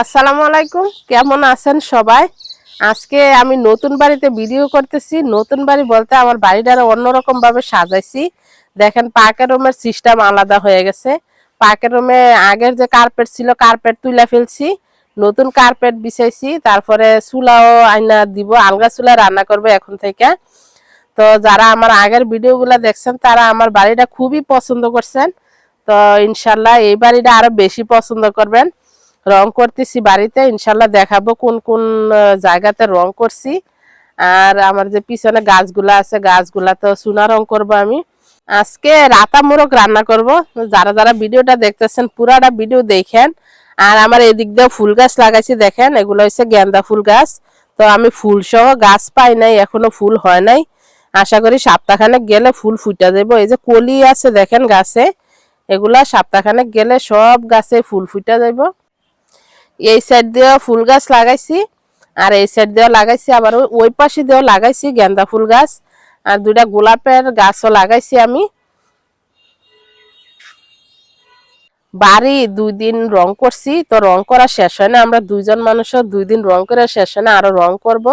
আসসালামু আলাইকুম। কেমন আছেন সবাই? আজকে আমি নতুন বাড়িতে ভিডিও করতেছি। নতুন বাড়ি বলতে আমার বাড়িটা অন্যরকম ভাবে সাজাইছি। দেখেন পাকের রুমের সিস্টেম আলাদা হয়ে গেছে। পাকের রুমে আগের যে কার্পেট ছিল কার্পেট তুলে ফেলছি। নতুন কার্পেট বিছাইছি। তারপরে চুলাও আইনা দিব, আলগা চুলা রান্না করবে এখন থেকে। তো যারা আমার আগের ভিডিওগুলো দেখছেন, তারা আমার বাড়িটা খুবই পছন্দ করছেন। তো ইনশাল্লাহ এই বাড়িটা আরও বেশি পছন্দ করবেন। রং করতেছি বাড়িতে, ইনশাল্লাহ দেখাবো কোন কোন জায়গাতে রং করছি। আর আমার যে পিছনে গাছগুলা আছে গাছগুলা তো সোনা রং করব আমি। আজকে রাতা মোরগ রান্না করব। যারা যারা ভিডিওটা দেখতেছেন, পুরাটা ভিডিও দেখেন। আর আমার এদিক দিয়ে ফুল গাছ লাগাইছি, দেখেন, এগুলো হচ্ছে গেন্দা ফুল গাছ। তো আমি ফুল সহ গাছ পাই নাই, এখনও ফুল হয় নাই। আশা করি সপ্তাহখানেক গেলে ফুল ফুটে যাব এই যে কলি আছে, দেখেন গাছে, এগুলা সপ্তাহখানেক গেলে সব গাছে ফুল ফুটে যাইবো এই সাইড দিয়েও ফুল গাছ লাগাইছি, আর এই সাইড দিয়েও লাগাইছি, আবার ওই- পাশে দিয়েও লাগাইছি গেন্দা ফুল গাছ, আর দুইটা গোলাপের গাছও লাগাইছি আমি। বাড়ি দুই দিন রং করছি, তো রং করা শেষ হয় না, আমরা দুইজন মানুষও দুই দিন রং করে শেষ হয় না, আরও রং করব।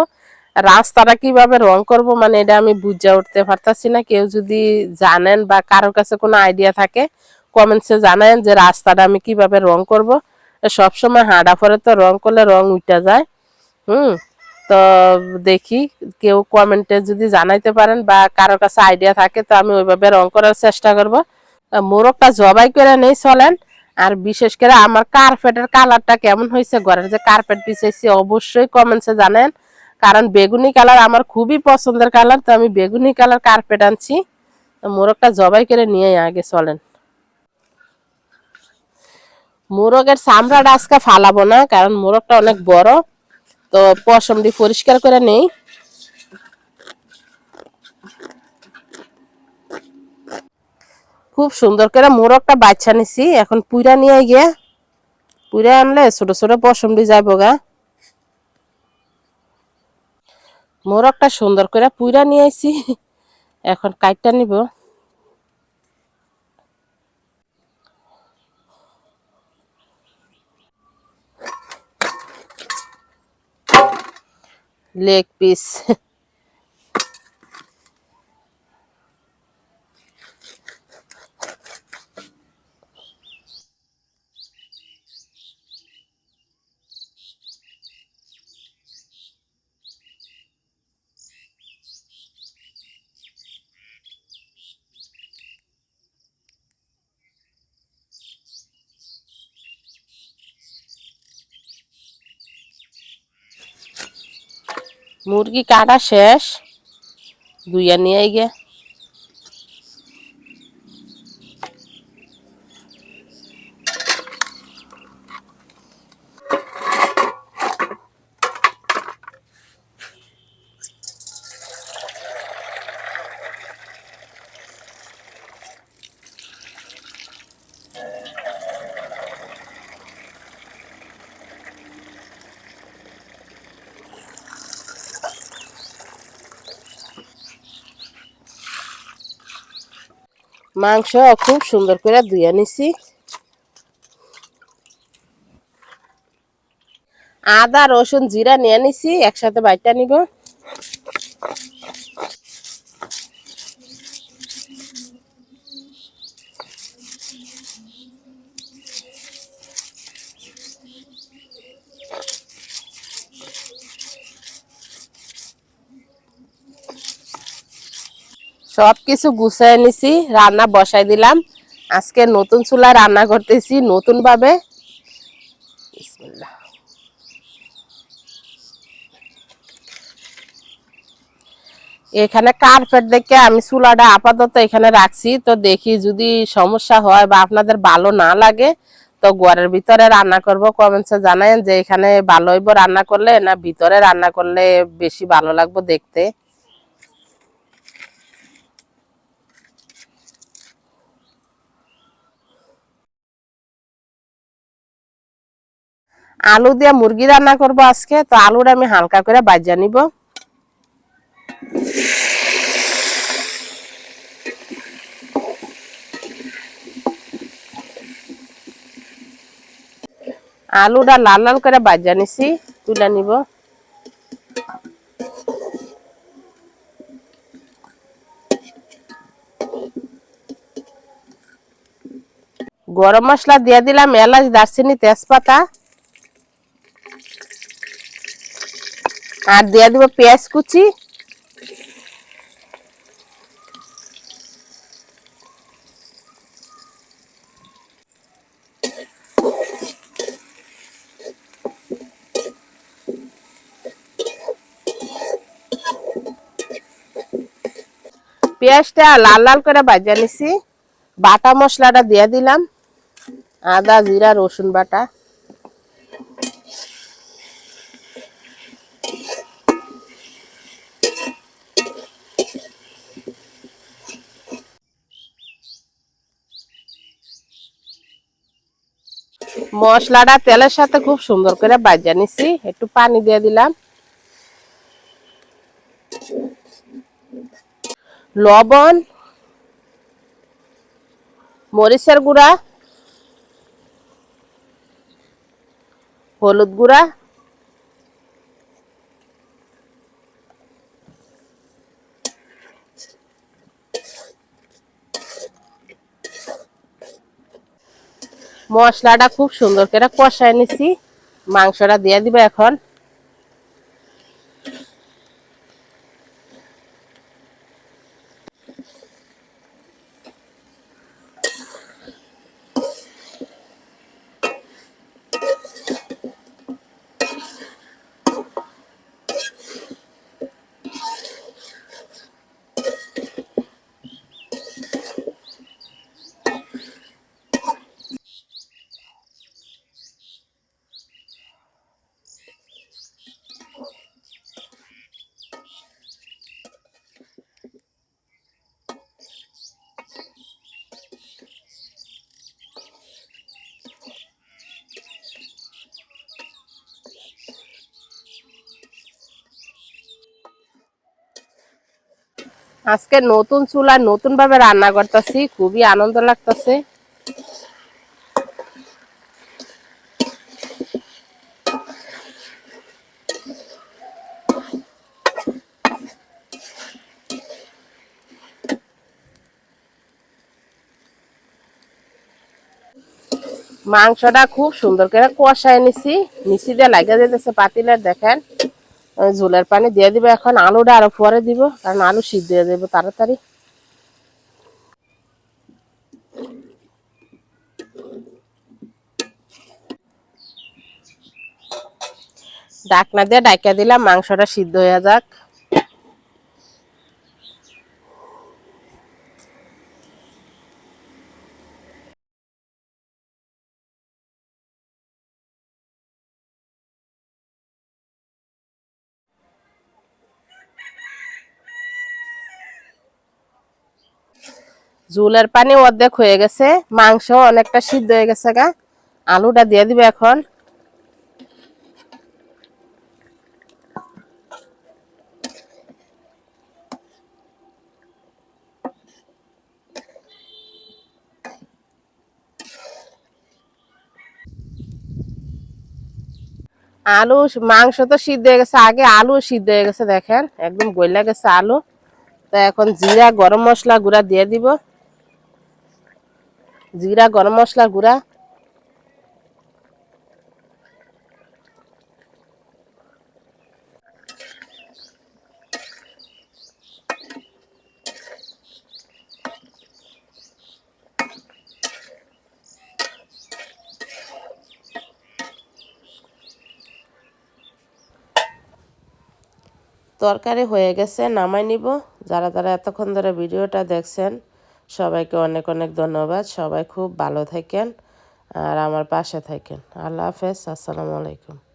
রাস্তাটা কীভাবে রং করব মানে এটা আমি বুঝে উঠতে পারতাছি না, কেউ যদি জানেন বা কারোর কাছে কোনো আইডিয়া থাকে কমেন্টসে জানায়েন যে রাস্তাটা আমি কীভাবে রং করব। সবসময় হাঁটা পরে তো রং করলে রং উঠে যায়। হুম, তো দেখি কেউ কমেন্টে যদি জানাইতে পারেন বা কারোর কাছে আইডিয়া থাকে, তো আমি ওইভাবে রং করার চেষ্টা করব। মোরগটা জবাই করে নেই চলেন। আর বিশেষ করে আমার কার্পেটের কালারটা কেমন হয়েছে, ঘরের যে কার্পেট বিছাইছি অবশ্যই কমেন্টসে জানেন। কারণ বেগুনি কালার আমার খুবই পছন্দের কালার, তো আমি বেগুনি কালার কার্পেট আনছি। তো মোরগটা জবাই করে নিয়ে আগে চলেন। মোরগের চামড়াটা আজকে ফালাবো না, কারণ মোরগটা অনেক বড়। তো পশম পশমটি পরিষ্কার করে নেই। খুব সুন্দর করে মোরগটা বাচ্চা নিছি, এখন পুইরা নিয়ে গিয়ে। পুইরা আনলে ছোট ছোট পশম পশমটি যাইব গা। মোরগটা সুন্দর করে পুইরা নিয়ে আইছি, এখন কাইটটা নিব। লেগ পিস মুরগি কাটা শেষ। দুইয়া নিয়ে গে মাংস খুব সুন্দর করে ধুয়ে নিছি। আদা রসুন জিরা নিয়ে নিছি একসাথে বাইটা নিব। সব কিছু গুছাই নিছি, রান্না বসাই দিলাম। আজকে নতুন চুলায় রান্না করতেছি নতুন ভাবে এখানে কার্পেট দেখে আমি চুলাটা আপাতত এখানে রাখছি। তো দেখি যদি সমস্যা হয় বা আপনাদের ভালো না লাগে, তো ঘরের ভিতরে রান্না করব। কমেন্টসে জানায়েন যে এখানে ভালো হইব রান্না করলে, না ভিতরে রান্না করলে বেশি ভালো লাগবে দেখতে। আলু দিয়ে মুরগি রান্না করব আজকে, তো আলুটা আমি হালকা করে বাজা নিব। আলুটা লাল লাল করে বাজা নিছি, তুলে নিব। গরম মশলা দিয়ে দিলাম এলাচ, দারচিনি, তেজপাতা। আর দিয়ে দিব পেঁয়াজ কুচি। পেঁয়াজটা লাল লাল করে বাজা নিছি। বাটা মশলাটা দিয়ে দিলাম। আদা, জিরা, রসুন বাটা। মশলাটা তেলের সাথে খুব সুন্দর করে বাজা নিছি। একটু পানি দিয়ে দিলাম। লবণ, মরিচের গুঁড়া, হলুদ গুঁড়া মশলাটা খুব সুন্দর করে কষায় নিছি। মাংসটা দিয়ে দিবে এখন। আজকে নতুন চুলায় নতুন ভাবে রান্না করতেছি, খুবই আনন্দ লাগতেছে। মাংসটা খুব সুন্দর করে কষায় নিছি, নিচি দিয়ে লাগিয়ে যেতেছে পাতিলের, দেখেন। ঝোলের পানি দিয়ে দিব, এখন আলুটা আরও পরে দিব, কারণ আলু সিদ্ধ দিয়ে দেবো তাড়াতাড়ি। ডাকনা দিয়ে ডাইকা দিলাম, মাংসটা সিদ্ধ হয়ে যাক। ঝুলের পানি অর্ধেক হয়ে গেছে মাংস অনেকটা সিদ্ধ হয়ে গেছে গা। আলুটা দিয়ে দিবে এখন। আলু, মাংস তো সিদ্ধ হয়ে গেছে, আগে আলু সিদ্ধ হয়ে গেছে, দেখেন, একদম গইলা গেছে আলু। তো এখন জিরা, গরম মশলা গুঁড়া দিয়ে দিব। জিরা, গরম মশলা গুঁড়া। তরকারি হয়ে গেছে, নামাই নিব। যারা যারা এতক্ষণ ধরে ভিডিওটা দেখছেন সবাইকে অনেক অনেক ধন্যবাদ। সবাই খুব ভালো থাকেন আর আমার পাশে থাকেন। আল্লাহ হাফেজ। আসসালামু আলাইকুম।